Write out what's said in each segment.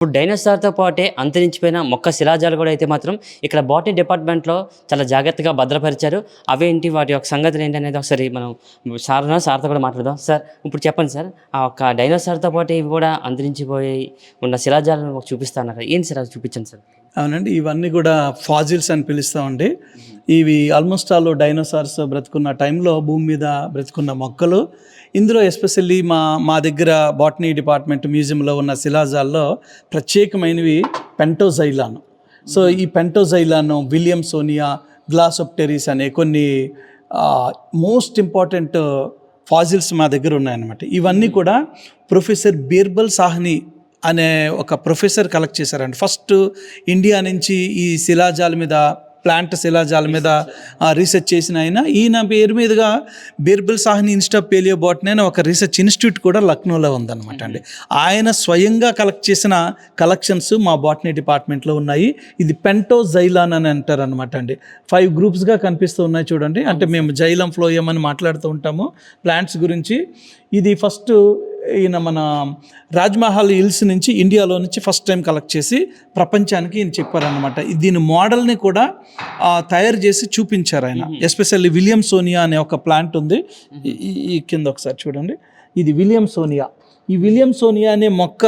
ఇప్పుడు డైనోసార్తో పాటే అంతరించిపోయిన మొక్క శిలాజాలు కూడా అయితే మాత్రం ఇక్కడ బాటనీ డిపార్ట్మెంట్లో చాలా జాగ్రత్తగా భద్రపరిచారు. అవేంటి వాటి యొక్క సంగతులు ఏంటి అనేది ఒకసారి మనం సార్ సార్తో కూడా మాట్లాడదాం. సార్ ఇప్పుడు చెప్పండి సార్. ఆ యొక్క డైనోసార్తో పాటు ఇవి కూడా అంతరించిపోయి ఉన్న శిలాజాలను చూపిస్తాను అక్కడ ఏంటి సార్ అది చూపించండి సార్? అవునండి ఇవన్నీ కూడా ఫాజిల్స్ అని పిలుస్తామండి. ఇవి ఆల్మోస్ట్ ఆల్ డైనోసార్స్ బ్రతుకున్న టైంలో భూమి మీద బ్రతుకున్న మొక్కలు. ఇందులో ఎస్పెషల్లీ మా మా దగ్గర బాటనీ డిపార్ట్మెంట్ మ్యూజియంలో ఉన్న శిలాజాల్లో ప్రత్యేకమైనవి పెంటోజైలాన్ సో ఈ Pentoxylon Williamsonia Glossopteris అనే కొన్ని మోస్ట్ ఇంపార్టెంట్ ఫాజిల్స్ మా దగ్గర ఉన్నాయన్నమాట. ఇవన్నీ కూడా ప్రొఫెసర్ బీర్బల్ సాహ్ని అనే ఒక ప్రొఫెసర్ కలెక్ట్ చేశారండి ఫస్ట్ ఇండియా నుంచి ఈ శిలాజాల మీద ప్లాంట్ శిలాజాల మీద రీసెర్చ్ చేసిన ఆయన. ఈయన పేరు మీదుగా Birbal Sahni institute palaeobotany అనే ఒక రీసెర్చ్ ఇన్స్టిట్యూట్ కూడా లక్నోలో ఉందన్నమాట అండి. ఆయన స్వయంగా కలెక్ట్ చేసిన కలెక్షన్స్ మా బాటనీ డిపార్ట్మెంట్లో ఉన్నాయి. ఇది పెంటో జైలాన్ అని అంటారు అనమాట అండి ఫైవ్ గ్రూప్స్గా కనిపిస్తూ ఉన్నాయి చూడండి. అంటే మేము జైలం ఫ్లోయం అని మాట్లాడుతూ ఉంటాము. ప్లాంట్స్ గురించి ఇది ఫస్ట్ ఈయన మన రాజ్మహల్ హిల్స్ నుంచి ఇండియాలో నుంచి ఫస్ట్ టైం కలెక్ట్ చేసి ప్రపంచానికి ఈయన చెప్పారనమాట దీని మోడల్ని కూడా తయారు చేసి చూపించారు ఆయన. ఎస్పెషల్లీ విలియం సోనియా అనే ఒక ప్లాంట్ ఉంది. ఈ కింద ఒకసారి చూడండి. ఇది విలియం సోనియా. ఈ విలియం సోనియా అనే మొక్క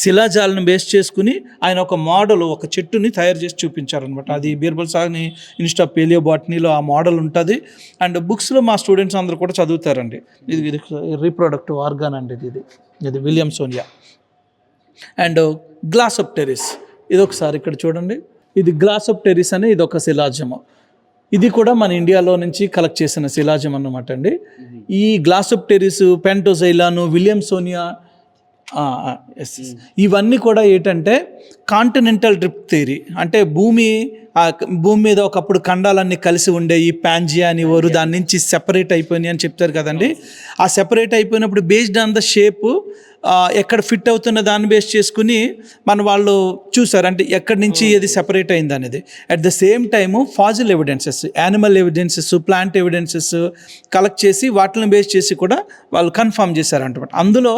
శిలాజాలను బేస్ చేసుకుని ఆయన ఒక మోడల్ ఒక చెట్టుని తయారు చేసి చూపించారనమాట అది బీర్బల్ సాగ్ని ఇన్స్టా పేలియో బాటనీలో ఆ మోడల్ ఉంటుంది. అండ్ బుక్స్లో మా స్టూడెంట్స్ అందరూ కూడా చదువుతారండి. ఇది ఇది రీప్రొడక్టివ్ ఆర్గాన్ అండి ఇది ఇది. ఇది Williamsonia. And Glossopteris ఇది ఒకసారి ఇక్కడ చూడండి. ఇది గ్లాస్ ఆఫ్ టెరిస్ అనే ఇది ఒక శిలాజము. ఇది కూడా మన ఇండియాలో నుంచి కలెక్ట్ చేసిన శిలాజం అన్నమాట అండి. ఈ Glossopteris Pentoxylon Williamsonia yes, yes. ఇవన్నీ కూడా ఏంటంటే కాంటినెంటల్ డ్రిప్ థియరీ అంటే భూమి ఆ భూమి మీద ఒకప్పుడు ఖండాలన్నీ కలిసి ఉండే ఈ ప్యాంజియా అని ఓరు దాని నుంచి సెపరేట్ అయిపోయినాయి అని చెప్తారు కదండి. ఆ సెపరేట్ అయిపోయినప్పుడు బేస్డ్ ఆన్ ద షేప్ ఎక్కడ ఫిట్ అవుతున్న దాన్ని బేస్ చేసుకుని మన వాళ్ళు చూసారు. అంటే ఎక్కడి నుంచి ఇది సెపరేట్ అయింది అనేది. At the same time fossil evidences animal evidences plant evidences collect చేసి వాటిని బేస్ చేసి కూడా వాళ్ళు కన్ఫర్మ్ చేశారంట అందులో